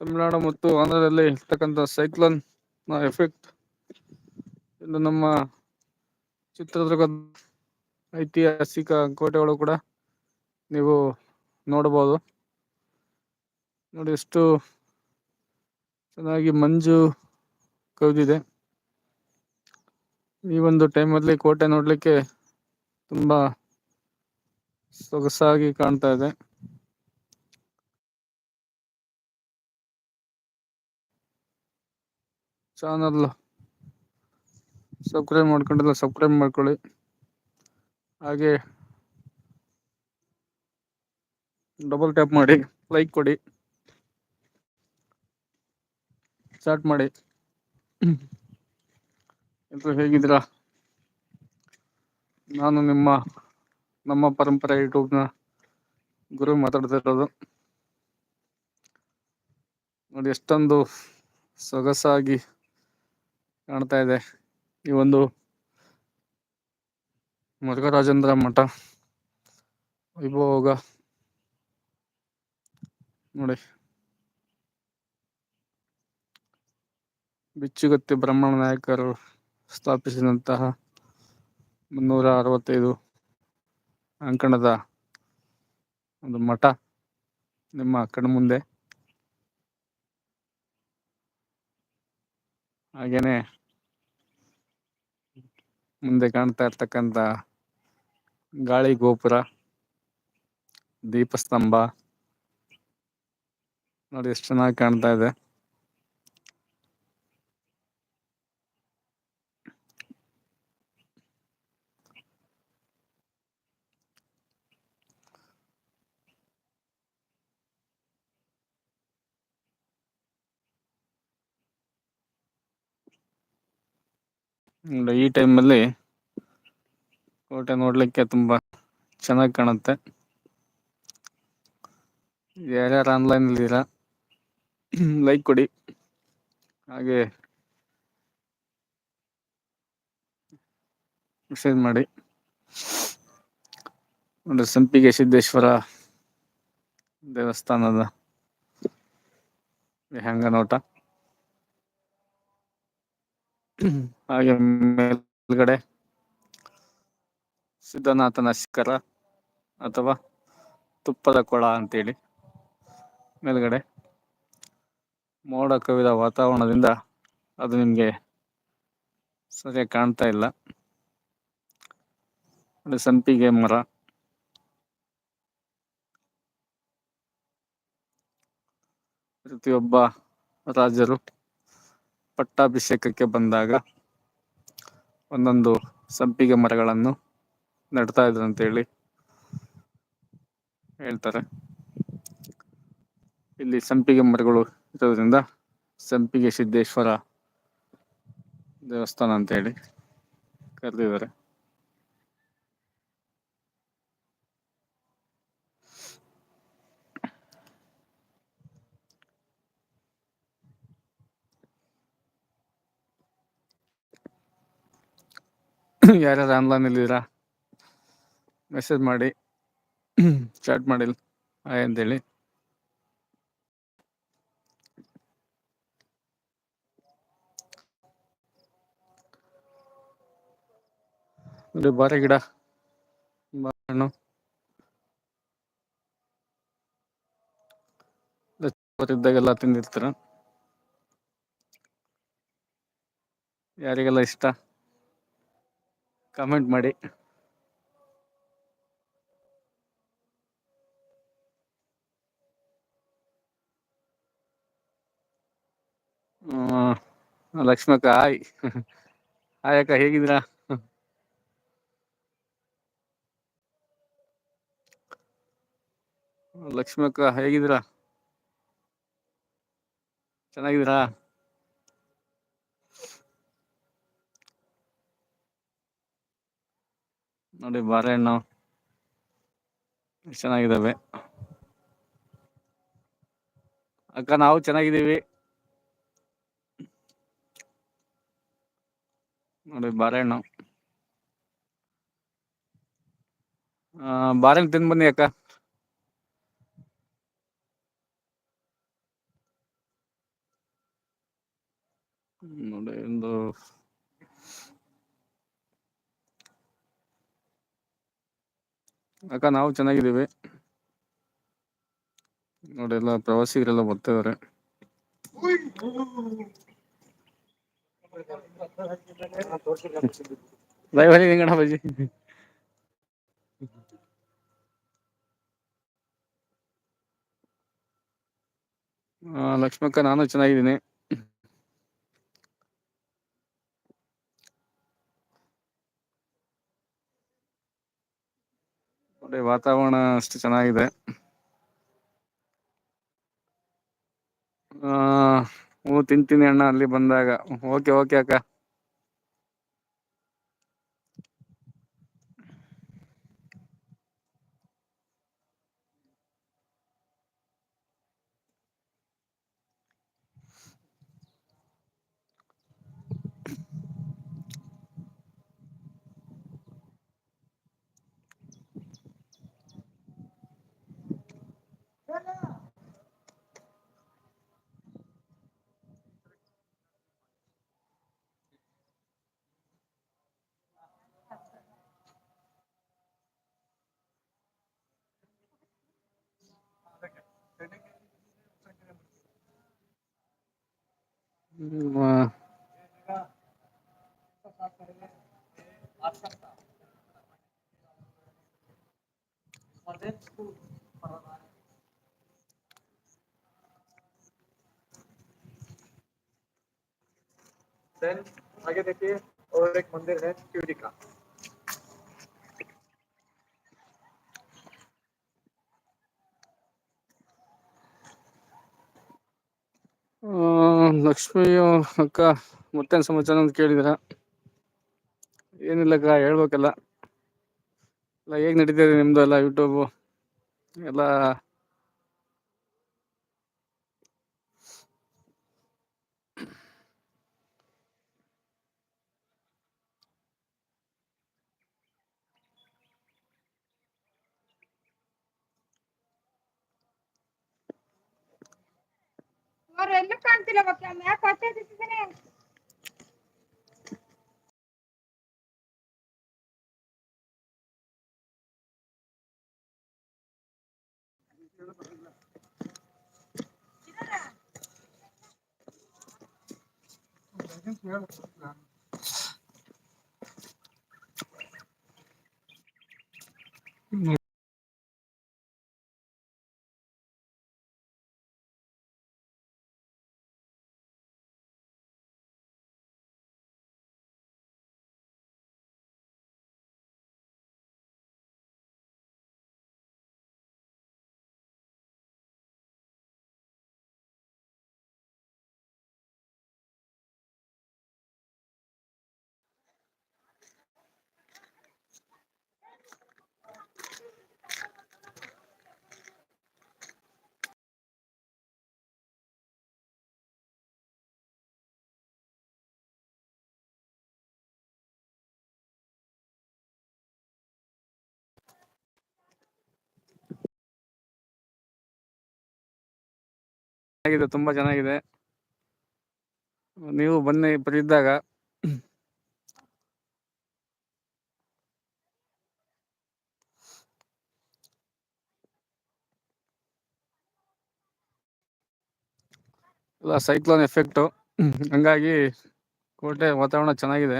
ತಮಿಳುನಾಡು ಮತ್ತು ಆಂಧ್ರದಲ್ಲಿ ಇರ್ತಕ್ಕಂಥ ಸೈಕ್ಲೋನ್ನ ಎಫೆಕ್ಟ್ ಇಂದು ನಮ್ಮ ಚಿತ್ರದುರ್ಗ ಐತಿಹಾಸಿಕ ಕೋಟೆಗಳು ಕೂಡ ನೀವು ನೋಡಬಹುದು. ನೋಡಿ ಎಷ್ಟು ಚೆನ್ನಾಗಿ ಮಂಜು ಕವಿದಿದೆ. ಈ ಒಂದು ಟೈಮಲ್ಲಿ ಕೋಟೆ ನೋಡ್ಲಿಕ್ಕೆ ತುಂಬಾ ಸೊಗಸಾಗಿ ಕಾಣ್ತಾ ಇದೆ. ಚಾನಲ್ ಸಬ್ಸ್ಕ್ರೈಬ್ ಮಾಡ್ಕೊಂಡಿಲ್ಲ ಸಬ್ಸ್ಕ್ರೈಬ್ ಮಾಡ್ಕೊಳ್ಳಿ. ಹಾಗೆ ಡಬಲ್ ಟ್ಯಾಪ್ ಮಾಡಿ ಲೈಕ್ ಕೊಡಿ. ಸ್ಟಾರ್ಟ್ ಮಾಡಿ. ಎಲ್ಲರೂ ಹೇಗಿದ್ದೀರಾ? ನಾನು ನಿಮ್ಮ, ನಮ್ಮ ಪರಂಪರೆ ಯೂಟ್ಯೂಬ್ನ ಗುರು ಮಾತಾಡ್ತಿರೋದು ನೋಡಿ, ಎಷ್ಟೊಂದು ಸೊಗಸಾಗಿ ಕಾಣ್ತಾ ಇದೆ. ಈ ಒಂದು ಮುರುಘರಾಜೇಂದ್ರ ಮಠ. ವೈಭೋಗ ನೋಡಿ. ಬಿಚ್ಚುಗತ್ತಿ ಬ್ರಹ್ಮಣ ನಾಯಕರು ಸ್ಥಾಪಿಸಿದಂತಹ ಮುನ್ನೂರ ಅರವತ್ತೈದು ಅಂಕಣದ ಒಂದು ಮಠ ನಿಮ್ಮ ಕಣ್ಮುಂದೆ. ಹಾಗೇನೆ ಮುಂದೆ ಕಾಣ್ತಾ ಇರ್ತಕ್ಕಂಥ ಗಾಳಿ ಗೋಪುರ ದೀಪಸ್ತಂಭ. ನೋಡಿ ಎಷ್ಟು ಚೆನ್ನಾಗಿ ಕಾಣ್ತಾ ಇದೆ. ನೋಡಿ, ಈ ಟೈಮಲ್ಲಿ ಕೋಟೆ ನೋಡ್ಲಿಕ್ಕೆ ತುಂಬಾ ಚೆನ್ನಾಗಿ ಕಾಣುತ್ತೆ. ಯಾರ್ಯಾರು ಆನ್ಲೈನ್ ಇದ್ದೀರಾ ಲೈಕ್ ಕೊಡಿ. ಹಾಗೆ ಮೆಸೇಜ್ ಮಾಡಿ. ನೋಡಿ ಸಂಪಿಗೆ ಸಿದ್ದೇಶ್ವರ ದೇವಸ್ಥಾನದ ಹೆಂಗ ನೋಟ. ಹಾಗೆ ಮೇಲ್ಗಡೆ ಸಿದ್ಧನಾಥನ ಶಿಖರ ಅಥವಾ ತುಪ್ಪದ ಕೊಳ ಅಂತೇಳಿ ಮೇಲ್ಗಡೆ ಮೋಡ ಕವಿದ ವಾತಾವರಣದಿಂದ ಅದು ನಿಮಗೆ ಸರಿಯಾಗಿ ಕಾಣ್ತಾ ಇಲ್ಲ. ಸಂಪಿಗೆ ಮರ. ಪ್ರತಿಯೊಬ್ಬ ರಾಜರು ಪಟ್ಟಾಭಿಷೇಕಕ್ಕೆ ಬಂದಾಗ ಒಂದೊಂದು ಸಂಪಿಗೆ ಮರಗಳನ್ನು ನಡ್ತಾ ಇದ್ರು ಅಂತೇಳಿ ಹೇಳ್ತಾರೆ. ಇಲ್ಲಿ ಸಂಪಿಗೆ ಮರಗಳು ಇರೋದ್ರಿಂದ ಸಂಪಿಗೆ ಸಿದ್ದೇಶ್ವರ ದೇವಸ್ಥಾನ ಅಂತ ಹೇಳಿ ಕರೆದಿದ್ದಾರೆ. ಯಾರ್ಯಾರು ಆನ್ಲೈನ್ ಇಲ್ಲಿದ್ದೀರಾ ಮೆಸೇಜ್ ಮಾಡಿ. ಚಾಟ್ ಮಾಡಿಲ್ಲ. ಹಾಯ್ ಅಂತೇಳಿ. ಇದು ಬಾರೆ ಗಿಡ. ಬಾಳೆಹಣ್ಣು ಇದ್ದಾಗೆಲ್ಲ ತಿಂದಿರ್ತಾರ? ಯಾರಿಗೆಲ್ಲ ಇಷ್ಟ? ಕಮೆಂಟ್ ಮಾಡಿ. ಹ್ಮ್, ಲಕ್ಷ್ಮಕ್ಕ ಹಾಯ್ ಹಾಯ್ ಅಕ್ಕ ಹೇಗಿದ್ದೀರಾ? ಲಕ್ಷ್ಮಕ್ಕ ಹೇಗಿದ್ದೀರಾ? ಚೆನ್ನಾಗಿದ್ದೀರಾ? ನೋಡಿ ಬಾಳೆಹಣ್ಣು. ಚೆನ್ನಾಗಿದ್ದಾವೆ ಅಕ್ಕ ನಾವು ಚೆನ್ನಾಗಿದ್ದೀವಿ. ನೋಡಿ ಬಾಳೆಹಣ್ಣು. ಬಾಳೆಹಣ್ಣು ತಿಂದು ಬನ್ನಿ ಅಕ್ಕ. ನೋಡಿ ಒಂದು ಅಕ್ಕ ನಾವು ಚೆನ್ನಾಗಿದ್ದೀವಿ. ನೋಡಿ ಎಲ್ಲ ಪ್ರವಾಸಿಗರೆಲ್ಲ ಬರ್ತಾ ಇದಾರೆ ಲೈವ್ ಅಲ್ಲಿ ಹೆಂಗಣ ಲಕ್ಷ್ಮಕ್ಕ ನಾನು ಚೆನ್ನಾಗಿದ್ದೀನಿ ನೋಡಿ ವಾತಾವರಣ ಅಷ್ಟು ಚೆನ್ನಾಗಿದೆ. ಹ್ಞೂ ತಿಂತೀನಿ ಅಣ್ಣ ಅಲ್ಲಿ ಬಂದಾಗ. ಓಕೆ ಓಕೆ ಅಕ್ಕ. देन आगे देखिए और एक मंदिर है शिव का ಲಕ್ಷ್ಮಿ ಅಕ್ಕ ಮತ್ತೇನ್ ಸಮಾಚಾರ ಅಂತ ಕೇಳಿದಿರ? ಏನಿಲ್ಲ ಅಕ್ಕ, ಹೇಳ್ಬೇಕಲ್ಲ. ಎಲ್ಲ ಹೇಗ್ ನಡೀತಿದೆ ನಿಮ್ದು ಎಲ್ಲ ಯೂಟ್ಯೂಬ್ ಎಲ್ಲ ಅವ್ರು ಎಲ್ಲೂ ಕಾಣ್ತಿಲ್ಲ ಮಕ್ಕಳ ಮ್ಯಾಕ್ ಹೊತ್ತಿದ್ದಾನೆ ಚೆನ್ನಾಗಿದೆ ತುಂಬಾ ಚೆನ್ನಾಗಿದೆ. ನೀವು ಬನ್ನಿ ಇದ್ದಾಗ ಸೈಕ್ಲೋನ್ ಎಫೆಕ್ಟು ಹಂಗಾಗಿ ಕೋಟೆ ವಾತಾವರಣ ಚೆನ್ನಾಗಿದೆ.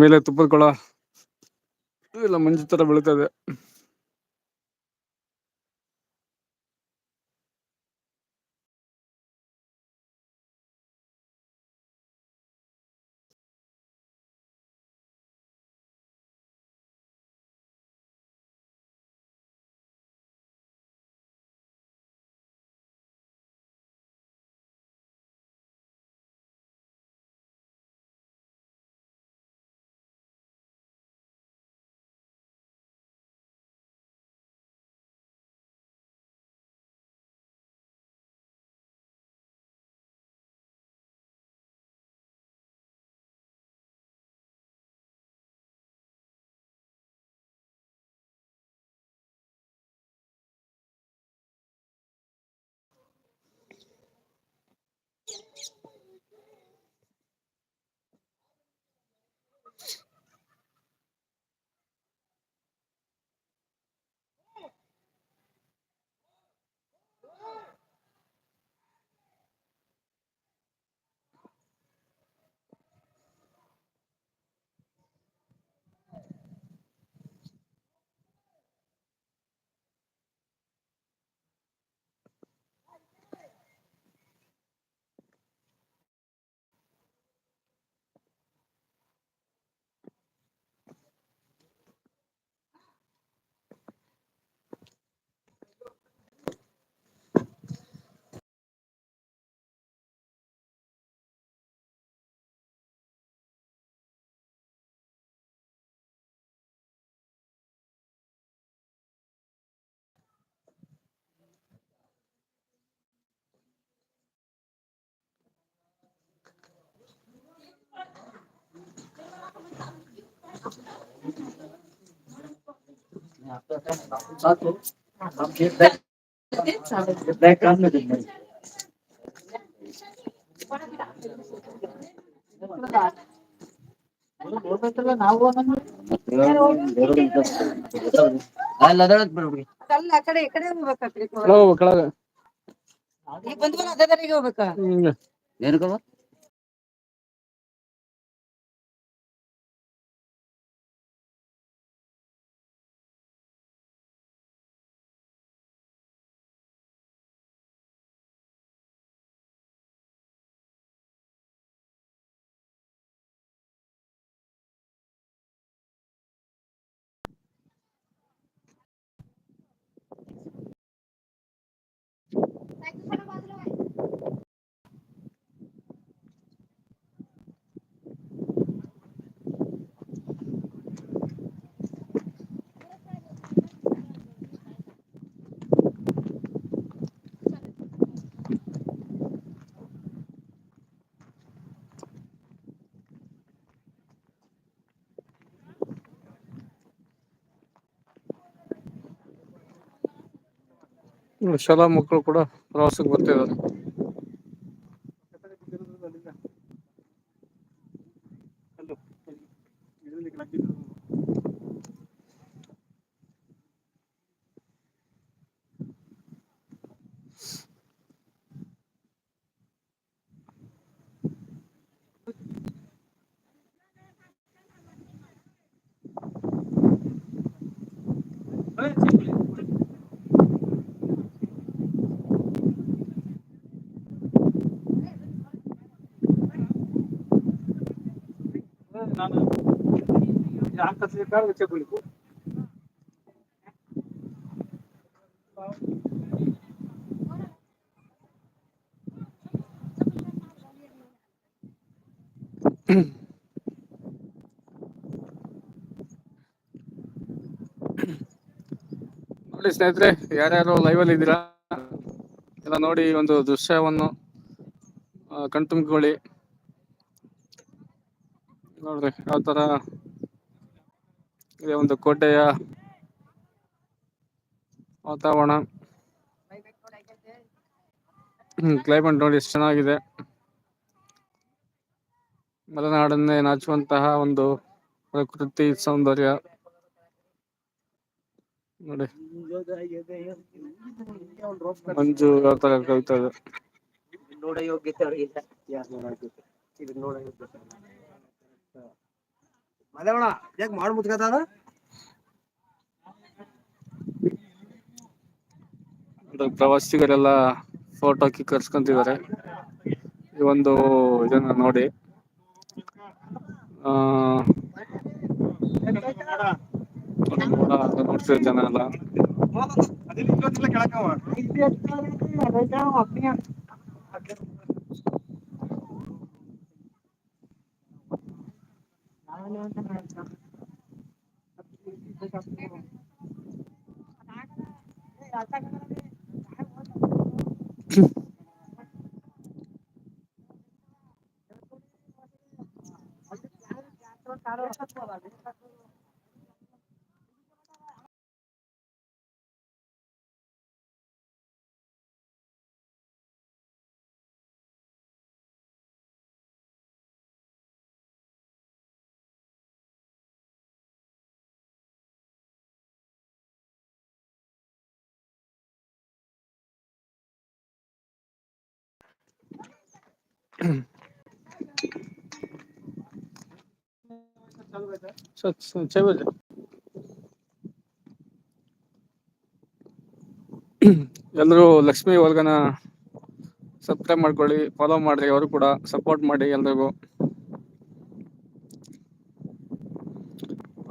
ಮೇಲೆ ತುಪ್ಪದ ಕೊಳ. ಇಲ್ಲ ಮಂಜು ತರ ಬೀಳ್ತಾ ಇದೆ ಅಲ್ಲ ಆ ಕಡೆ ಈ ಕಡೆ ಹೋಗ್ಬೇಕತ್ರಿ ಕೆಳಗೆ ಹೋಗ್ಬೇಕು, ಕೆಳಗೆ ಈಗ ಬಂದ್ವಲ್ಲ ಅದೇ ದಾರಿಗೆ ಹೋಗ್ಬೇಕಾ? ಹಿಂಗೆ ಶಾಲಾ ಮಕ್ಕಳು ಕೂಡ ಪ್ರವಾಸಕ್ಕೆ ನೋಡಿ ಸ್ನೇಹಿತರೆ ಯಾರ್ಯಾರು ಲೈವ್ ಅಲ್ಲಿ ಇದ್ದೀರಾ? ಎಲ್ಲ ನೋಡಿ ಒಂದು ದೃಶ್ಯವನ್ನು ಕಣ್ತುಂಬಿಕೊಳ್ಳಿ. ನೋಡ್ರಿ ಯಾವ ತರ ಇದೆ, ಒಂದು ಕೋಟೆಯ ವಾತಾವರಣ. ಕ್ಲೈಮೇಟ್ ನೋಡಿ ಎಷ್ಟು ಚೆನ್ನಾಗಿದೆ. ಮಲೆನಾಡನ್ನೇ ನಾಚುವಂತಹ ಒಂದು ಪ್ರಕೃತಿ ಸೌಂದರ್ಯ. ನೋಡಿ. ಮಂಜು ಯಾವ ತರ ಕವಿತಾ ಇದೆ. ನೋಡೋ ಯೋಗ್ಯತೆ ಅವ್ರಿಗೆ ಇಲ್ಲ ನೋಡಿ ಮದೇವಣ ಯಾಕೆ ಮಾಡಿ ಮುಚ್ಕತ್ತಾರ ಪ್ರವಾಸಿಗರೆಲ್ಲ ಫೋಟೋ ಕರ್ಸ್ಕೊಂತಿದ್ದಾರೆ. ಈ ಒಂದು ಇದನ್ನ ನೋಡಿ. ಆ ನೋಡ್ತಿದ್ದಾರೆ ಜನ ಎಲ್ಲ. কারও ಎಲ್ರೂ ಲಕ್ಷ್ಮಿ ವರ್ಗನ ಸಬ್ಸ್ಕ್ರೈಬ್ ಮಾಡ್ಕೊಳ್ಳಿ ಫಾಲೋ ಮಾಡ್ರಿ, ಅವರು ಕೂಡ ಸಪೋರ್ಟ್ ಮಾಡಿ ಎಲ್ರಿಗೂ.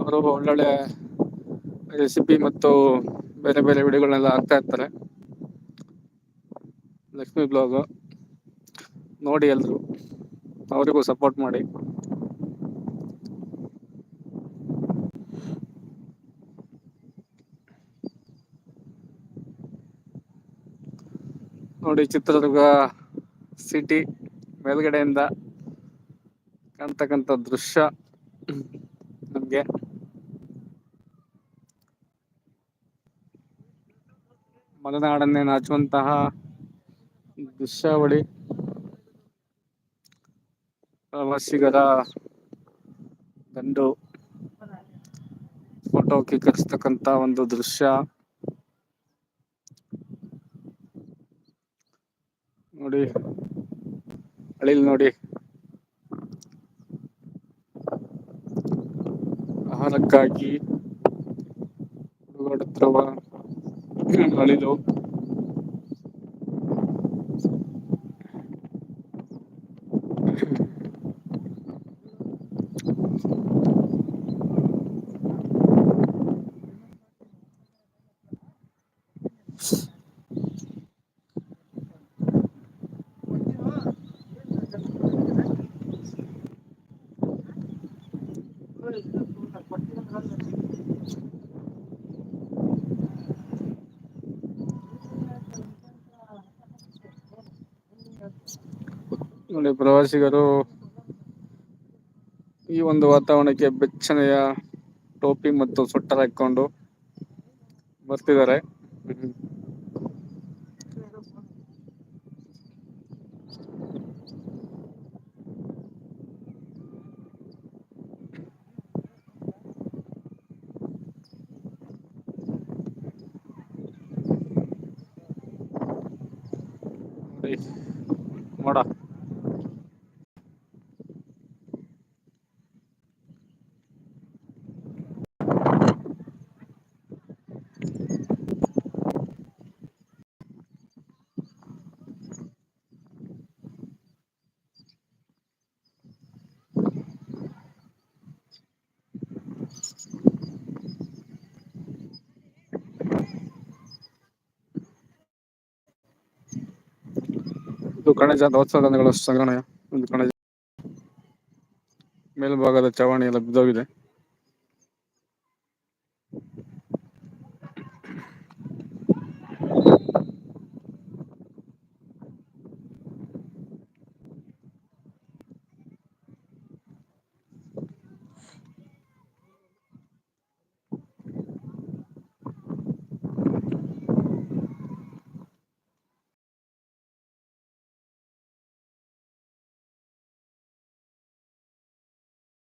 ಅವರು ಒಳ್ಳೊಳ್ಳೆ ರೆಸಿಪಿ ಮತ್ತು ಬೇರೆ ಬೇರೆ ವಿಡಿಯೋಗಳನ್ನೆಲ್ಲ ಹಾಕ್ತಾ ಇರ್ತಾರೆ. ಲಕ್ಷ್ಮಿ ಬ್ಲಾಗ್ ನೋಡಿ ಎಲ್ರು. ಅವರಿಗೂ ಸಪೋರ್ಟ್ ಮಾಡಿ. ನೋಡಿ ಚಿತ್ರದುರ್ಗ ಸಿಟಿ ಮೇಲ್ಗಡೆಯಿಂದ ಕಾಣ್ತಕ್ಕಂಥ ದೃಶ್ಯ ನಮ್ಗೆ. ಮಲೆನಾಡನ್ನೇ ನಾಚುವಂತಹ ದೃಶ್ಯಾವಳಿ. ಪ್ರವಾಸಿಗರ ದಂಡು ಫೋಟೋ ಕೀಕರಿಸ್ತಕ್ಕಂತ ಒಂದು ದೃಶ್ಯ. ನೋಡಿ ಅಳಿಲ್ ನೋಡಿ. ಆಹಾರಕ್ಕಾಗಿ ಹುಡುಗಾಡುತ್ತಿರುವ ಅಳಿಲು. ನೋಡಿ ಪ್ರವಾಸಿಗರು ಈ ಒಂದು ವಾತಾವರಣಕ್ಕೆ ಬೆಚ್ಚನೆಯ ಟೋಪಿ ಮತ್ತು ಸ್ವೆಟ್ಟರ್ ಹಾಕೊಂಡು ಬರ್ತಿದ್ದಾರೆ. ನೋಡಿ ಮೋಡ ಇದು ಕಣಜ ದೋತ್ಸವಗಳ ಸಂಗ್ರಹಣೆ ಒಂದು ಕಣಜ ಮೇಲ್ಭಾಗದ ಚಾವಣಿ ಎಲ್ಲ ಬಿದ್ದೋಗಿದೆ.